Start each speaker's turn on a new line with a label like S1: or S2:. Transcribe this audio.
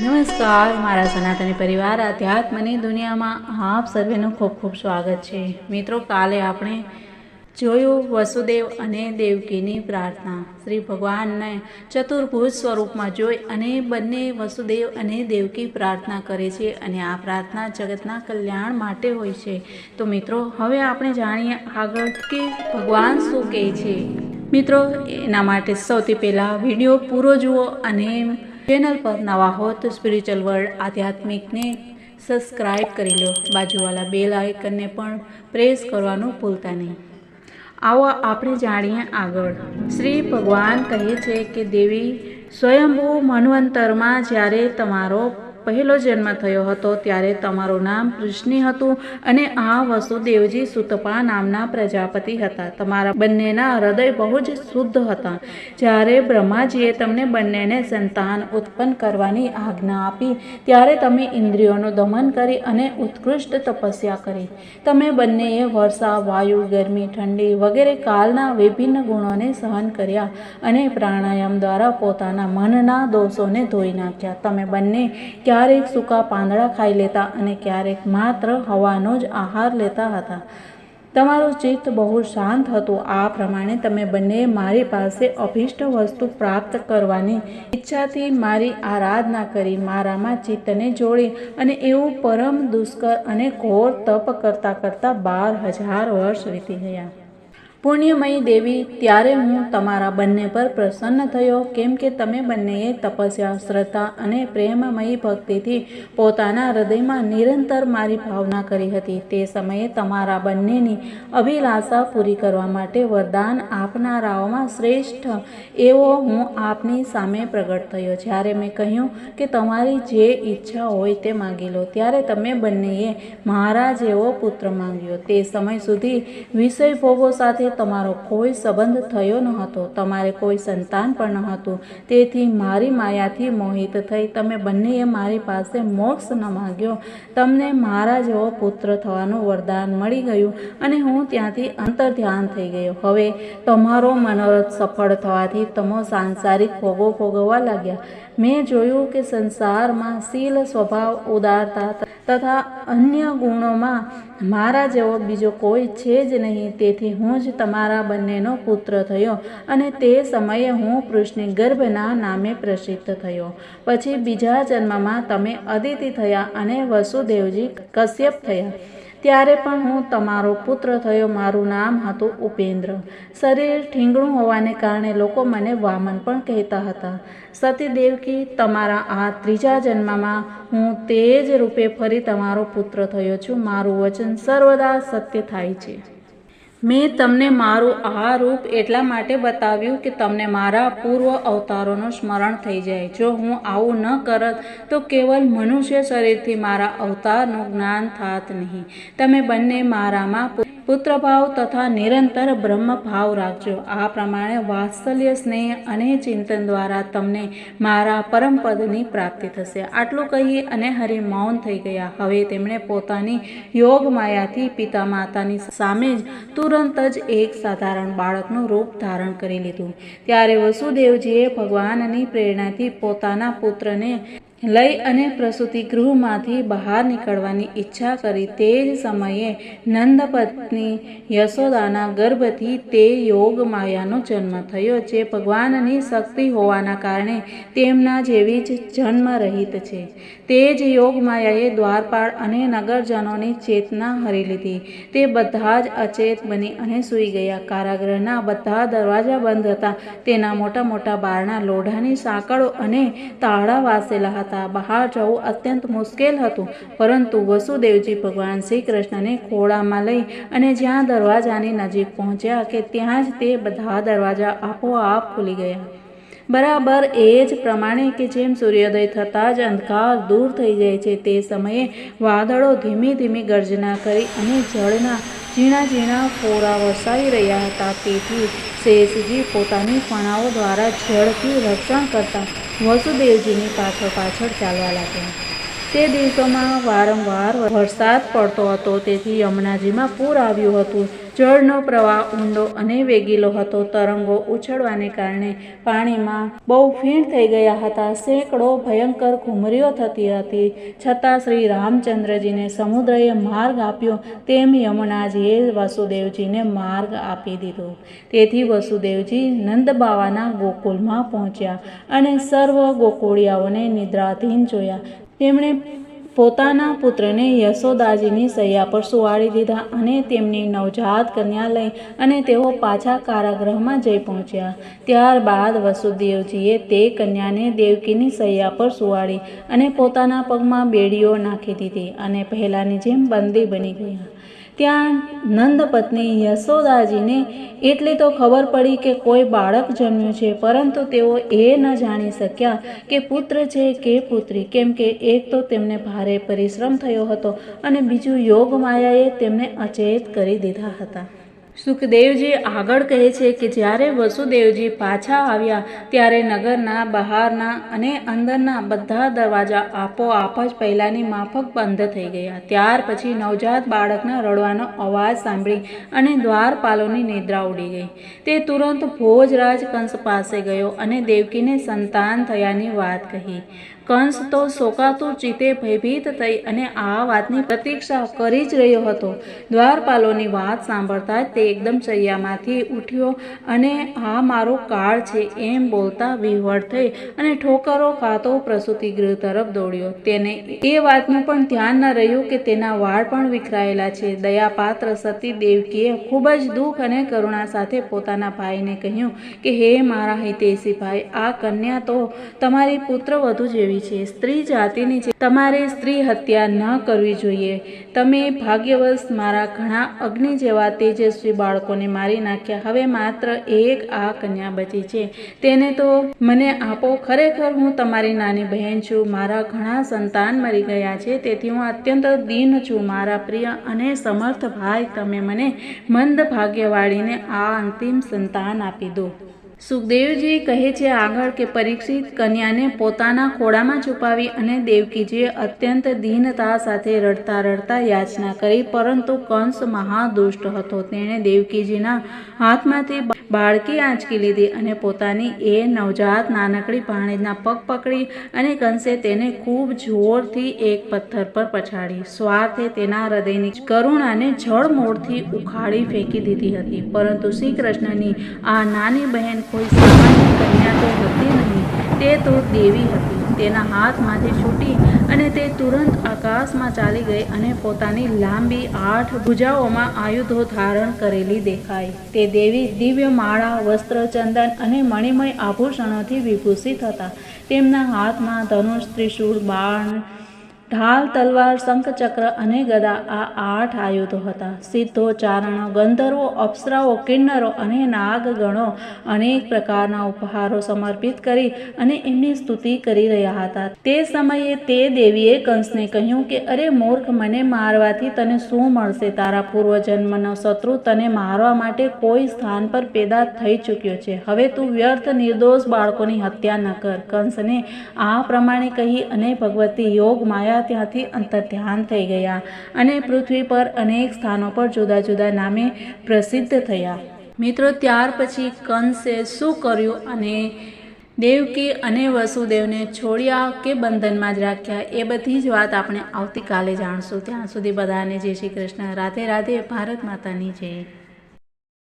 S1: નમસ્કાર, મારા સનાતની પરિવાર, આધ્યાત્મની દુનિયામાં આપ સર્વેનું ખૂબ ખૂબ સ્વાગત છે. મિત્રો, કાલે આપણે જોયું વસુદેવ અને દેવકીની પ્રાર્થના. શ્રી ભગવાનને ચતુર્ભુજ સ્વરૂપમાં જોઈ અને બંને વસુદેવ અને દેવકી પ્રાર્થના કરે છે અને આ પ્રાર્થના જગતના કલ્યાણ માટે હોય છે. તો મિત્રો, હવે આપણે જાણીએ આગળ કે ભગવાન શું કહે છે. મિત્રો, એના માટે સૌથી પહેલાં વીડિયો પૂરો જુઓ અને ચેનલ પર નવા હો તો સ્પિરિચ્યુઅલ વર્લ્ડ આધ્યાત્મિકને સબસ્ક્રાઈબ કરી લો. બાજુવાળા બેલ આઇકનને પણ પ્રેસ કરવાનું ભૂલતા નહીં. આવો આપણે જાણીએ આગળ. શ્રી ભગવાન કહે છે કે દેવી સ્વયંભૂ મન્વંતરમાં જ્યારે તમારો પહેલો જન્મ થયો હતો ત્યારે તમારું નામ કૃષ્ણી હતું અને આ વસુદેવજી સુતપા નામના પ્રજાપતિ હતા. તમારા બંનેના હૃદય બહુ જ શુદ્ધ હતા. જ્યારે બ્રહ્માજીએ તમને બંનેને સંતાન ઉત્પન્ન કરવાની આજ્ઞા આપી, ત્યારે તમે ઇન્દ્રિયોનું દમન કરી અને ઉત્કૃષ્ટ તપસ્યા કરી. તમે બંનેએ વર્ષા, વાયુ, ગરમી, ઠંડી વગેરે કાલના વિભિન્ન ગુણોને સહન કર્યા અને પ્રાણાયામ દ્વારા પોતાના મનના દોષોને ધોઈ નાખ્યા. તમે બંને ક્યારેક સૂકા પાંદડા ખાઈ લેતા અને ક્યારેક માત્ર હવાનો જ આહાર લેતા હતા. તમારું ચિત્ત બહુ શાંત હતું. આ પ્રમાણે તમે બંને મારી પાસે અભિષ્ટ વસ્તુ પ્રાપ્ત કરવાની ઈચ્છાથી મારી આરાધના કરી, મારામાં ચિત્તને જોડી અને એવું પરમ દુષ્કર અને ઘોર તપ કરતાં કરતાં બાર હજાર વર્ષ વીતી ગયા. પુણ્યમયી દેવી, ત્યારે હું તમારા બંને પર પ્રસન્ન થયો, કેમ કે તમે બંનેએ તપસ્યા, શ્રદ્ધા અને પ્રેમમયી ભક્તિથી પોતાના હૃદયમાં નિરંતર મારી ભાવના કરી હતી. તે સમયે તમારા બંનેની અભિલાષા પૂરી કરવા માટે વરદાન આપનારાઓમાં શ્રેષ્ઠ એવો હું આપની સામે પ્રગટ થયો. જ્યારે મેં કહ્યું કે તમારી જે ઈચ્છા હોય તે માગી લો, ત્યારે તમે બંનેએ મારા જેવો પુત્ર માંગ્યો. તે સમય સુધી વિષય ભોગો સાથે તમારો કોઈ સંબંધ થયો ન હતો તમારે કોઈ સંતાન પણ ન હતું તેથી મારી માયાથી મોહિત થઈ તમે બંનેએ મારી પાસે મોક્ષ ન માગ્યો. તમને મારા જેવો પુત્ર થવાનું વરદાન મળી ગયું અને હું ત્યાંથી અંતર ધ્યાન થઈ ગયો. હવે તમારો મનોરથ સફળ થવાથી તમો સાંસારિક ભોગો ભોગવવા લાગ્યા. મેં જોયું કે સંસારમાં શીલ સ્વભાવ ઉદારતા તથા અન્ય ગુણોમાં મારા જેવો બીજો કોઈ છે જ નહીં. તેથી હું જ તમારા બંનેનો પુત્ર થયો અને તે સમયે હું કૃષ્ણ ગર્ભના નામે પ્રસિદ્ધ થયો. પછી બીજા જન્મમાં તમે અદિતિ થયા અને વસુદેવજી કશ્યપ થયા. ત્યારે પણ હું તમારો પુત્ર થયો મારું નામ હતું ઉપેન્દ્ર. શરીર ઠીંગણું હોવાને કારણે લોકો મને વામન પણ કહેતા હતા. સતી દેવકી તમારા આ ત્રીજા જન્મમાં હું તે જ રૂપે ફરી તમારો પુત્ર થયો છું. મારું વચન સર્વદા સત્ય થાય છે. મેં તમને મારું આ રૂપ એટલા માટે બતાવ્યું કે તમને મારા પૂર્વ અવતારોનું સ્મરણ થઈ જાય. જો હું આવું ન કરત, તો કેવલ મનુષ્ય શરીરથી મારા અવતારનું જ્ઞાન થાત નહીં. તમે બંને મારામાં પુત્રભાવ તથા નિરંતર બ્રહ્મ ભાવ રાખજો. આ પ્રમાણે વાત્સલ્ય, સ્નેહ અને ચિંતન દ્વારા તમને મારા પરમપદની પ્રાપ્તિ થશે. આટલું કહી અને હરિ મૌન થઈ ગયા. હવે તેમણે પોતાની યોગ માયાથી પિતા માતાની સામે જ તુરંત જ એક સાધારણ બાળકનું રૂપ ધારણ કરી લીધું. ત્યારે વસુદેવજીએ ભગવાનની પ્રેરણાથી પોતાના પુત્રને લઈ અને પ્રસૂતિ ગૃહમાંથી બહાર નીકળવાની ઈચ્છા કરી તે જ સમયે નંદપત્ની યશોદાના ગર્ભથી તે યોગ માયાનો જન્મ થયો, જે ભગવાનની શક્તિ હોવાના કારણે તેમના જેવી જ જન્મ રહિત છે. તે જ યોગ માયાએ દ્વારપાળ અને નગરજનોની ચેતના હરી લીધી. તે બધા જ અચેત બની અને સૂઈ ગયા. કારાગૃહના બધા દરવાજા બંધ હતા. તેના મોટા મોટા બારણા, લોઢાની સાંકળો અને તાળા વાસેલા હતા. બહાર જવું અત્યંત મુશ્કેલ હતું, પરંતુ વસુદેવજી ભગવાન શ્રી કૃષ્ણને ખોળામાં લઈ અને જ્યાં દરવાજાની નજીક પહોંચ્યા કે ત્યાં જ તે બધા દરવાજા આપોઆપ ખુલી ગયા. બરાબર એ જ પ્રમાણે કે જેમ સૂર્યોદય થતાં જ અંધકાર દૂર થઈ જાય છે, તે સમયે વાદળો ધીમી ધીમી ગર્જના કરી અને જળના ઝીણા ઝીણા ફોરા વરસાવી રહ્યા હતા. તેથી શેષજી પોતાની ફણાઓ દ્વારા જળથી રક્ષણ કરતા વસુદેવજીની પાછળ પાછળ ચાલવા લાગ્યા. તે દિવસોમાં વારંવાર વરસાદ પડતો હતો, તેથી યમુનાજીમાં પૂર આવ્યું હતું. જળનો પ્રવાહ ઊંડો અને વેગીલો હતો. તરંગો ઉછળવાને કારણે પાણીમાં બહુ ફીણ થઈ ગયા હતા. સેંકડો ભયંકર ઘુમરીઓ થતી હતી. છતાં શ્રી રામચંદ્રજીને સમુદ્રએ માર્ગ આપ્યો તેમ યમુનાજીએ વસુદેવજીને માર્ગ આપી દીધો. તેથી વસુદેવજી નંદબાવાના ગોકુલમાં પહોંચ્યા અને સર્વ ગોકુળિયાઓને નિદ્રાધીન જોયા. તેમણે પોતાના પુત્રને યશોદાજીની સૈયા પર સુવાડી દીધા અને તેમની નવજાત કન્યા લઈ અને તેઓ પાછા કારાગૃહમાં જઈ પહોંચ્યા. ત્યારબાદ વસુદેવજીએ તે કન્યાને દેવકીની સૈયા પર સુવાડી અને પોતાના પગમાં બેડીઓ નાખી દીધી અને પહેલાંની જેમ બંદી બની ગયા. ત્યાં નંદપત્ની યશોદાજીને એટલી તો ખબર પડી કે કોઈ બાળક જન્મ્યું છે, પરંતુ તેઓ એ ન જાણી શક્યા કે પુત્ર છે કે પુત્રી. કેમ કે એક તો તેમને ભારે પરિશ્રમ થયો હતો અને બીજું યોગ માયાએ તેમને અચેત કરી દીધા હતા. સુખદેવજી આગળ કહે છે કે જ્યારે વસુદેવજી પાછા આવ્યા, ત્યારે નગરના બહારના અને અંદરના બધા દરવાજા આપોઆપ જ પહેલાંની માફક બંધ થઈ ગયા. ત્યાર પછી નવજાત બાળકના રડવાનો અવાજ સાંભળી અને દ્વારપાલોની નિદ્રા ઉડી ગઈ. તે તુરંત ભોજરાજ કંસ પાસે ગયો અને દેવકીને સંતાન થયાની વાત કહી. કંસ તો શોકાતું ચિત્તે ભયભીત થઈ અને આ વાતની પ્રતીક્ષા કરી જ રહ્યો હતો. દ્વારપાલોની વાત સાંભળતા તે એકદમ શૈયામાંથી ઉઠ્યો અને આ મારો કાળ છે, એમ બોલતા વિહવળ થઈ અને ઠોકરો ખાતો પ્રસૂતિ ગૃહ તરફ દોડ્યો. તેને એ વાતનું પણ ધ્યાન ન રહ્યું કે તેના વાળ પણ વિખરાયેલા છે. દયાપાત્ર સતી દેવકીએ ખૂબ જ દુઃખ અને કરુણા સાથે પોતાના ભાઈને કહ્યું કે, હે મારા હિતેશી ભાઈ આ કન્યા તો તમારી પુત્ર વધુ જેવી છે. સ્ત્રી જાતિની છે તમારે સ્ત્રી હત્યા ન કરવી જોઈએ. તમે ભાગ્યવશ મારા ઘણા અગ્નિ જેવા તેજસ્વી બાળકોને મારી નાખ્યા. હવે માત્ર એક આ કન્યા બચી છે. તેને તો મને આપો. ખરેખર હું તમારી નાની બહેન છું. મારા ઘણા સંતાન મરી ગયા છે. તેથી હું અત્યંત દીન છું. મારા પ્રિય અને સમર્થ ભાઈ, તમે મને મંદ ભાગ્યવાળીને આ અંતિમ સંતાન આપી દો. સુખદેવજી કહે છે, આગળ કે પરીક્ષિત કન્યાને પોતાના ખોળામાં છુપાવી અને દેવકીજીએ અત્યંત દીનતા સાથે રડતા રડતા યાચના કરી, પરંતુ કંસ મહાદુષ્ટ હતો. તેણે દેવકીજીના હાથમાંથી બાળકી આંચકી લીધી અને પોતાની એ નવજાત નાનકડી ભાણેજના પગ પકડી અને કંસે તેને ખૂબ જોરથી એક પથ્થર પર પછાડી. સ્વાર્થે તેના હૃદયની કરુણાને જળમૂળથી ઉખાડી ફેંકી દીધી હતી. પરંતુ શ્રી કૃષ્ણની આ નાની બહેન કોઈ સામાન્ય કન્યા તો હતી નહીં. તે તો દેવી હતી. તેના હાથમાંથી છૂટી અને તે તુરંત આકાશમાં ચાલી ગઈ અને પોતાની લાંબી આઠ ભુજાઓમાં આયુધો ધારણ કરેલી દેખાઈ. તે દેવી દિવ્ય માળા, વસ્ત્ર, ચંદન અને મણિમય આભૂષણોથી વિભૂષિત હતા. તેમના હાથમાં ધનુષ, ત્રિશૂળ, બાણ ઢાલ, તલવાર, શંખચક્ર અને ગદા આ આઠ આયુધો હતા. સિદ્ધો, ચારણો, ગંધર્વો, અપ્સરાઓ, કિન્નરો અને નાગગણો અનેક પ્રકારના ઉપહારો સમર્પિત કરી અને એમની સ્તુતિ કરી રહ્યા હતા. તે સમયે તે દેવીએ કંસને કહ્યું કે, અરે મૂર્ખ, મને મારવાથી તને શું મળશે? તારા પૂર્વજન્મનો શત્રુ તને મારવા માટે કોઈ સ્થાન પર પેદા થઈ ચૂક્યો છે. હવે તું વ્યર્થ, નિર્દોષ બાળકોની હત્યા ન કર. કંસને આ પ્રમાણે કહી અને ભગવતી યોગ માયા ત્યાંથી અંતર્ધ્યાન થઈ ગયા અને પૃથ્વી પર અનેક સ્થાનો પર જુદા જુદા નામે પ્રસિદ્ધ થયા. મિત્રો, ત્યાર પછી કંસે શું કર્યું અને દેવકી અને વસુદેવને છોડ્યા કે બંધનમાં જ રાખ્યા, એ બધી જ વાત આપણે આવતીકાલે જાણશું. ત્યાં સુધી બધાને જય શ્રી કૃષ્ણ. રાધે રાધે, ભારત માતાની જય.